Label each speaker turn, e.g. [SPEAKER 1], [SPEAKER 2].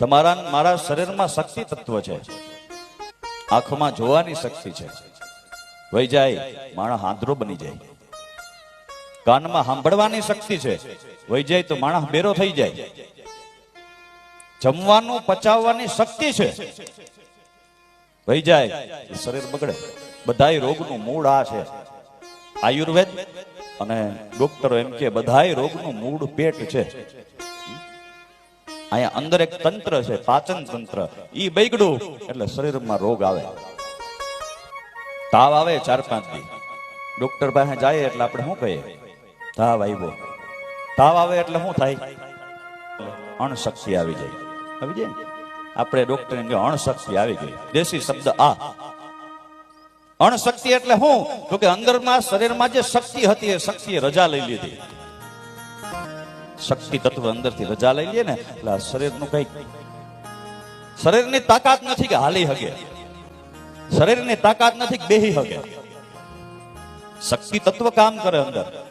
[SPEAKER 1] તમારા મારા શરીરમાં શક્તિ તત્વ છે. આંખમાં જોવાની શક્તિ છે. વહી જાય, માણસ આંધળો બની જાય. કાનમાં સાંભળવાની શક્તિ છે. વહી જાય તો માણસ બેરો થઈ જાય. જમવાનું પચાવવાની શક્તિ છે. વહી જાય શરીર બગડે. બધાય રોગનું મૂળ આ છે. આયુર્વેદ અને ડોક્ટરો એમ કે બધાય રોગનું મૂળ પેટ છે. અહીંયા અંદર એક તંત્ર છે, પાચન તંત્ર. ઈ બગડું, એટલે શરીરમાં રોગ આવે. તાવ આવે ચાર પાંચ દી. ડોક્ટર પાસે જાય એટલે આપણે શું કહીએ? તાવ આવ્યો. તાવ આવે એટલે શું થાય? અણશક્તિ આવી જાય. આવી આપણે ડોક્ટર એમ અણશક્તિ આવી ગઈ. દેશી શબ્દ આ. અણશક્તિ એટલે શું? તો કે અંદરમાં, શરીરમાં જે શક્તિ હતી એ શક્તિએ રજા લઈ લીધી. શક્તિ તત્વ અંદરથી રજા લઈ લે ને, એટલે આ શરીરનું કંઈક. શરીરની તાકાત નથી કે હાલી હગે. શરીરની તાકાત નથી કે બેહી હગે. શક્તિ તત્વ કામ કરે અંદર.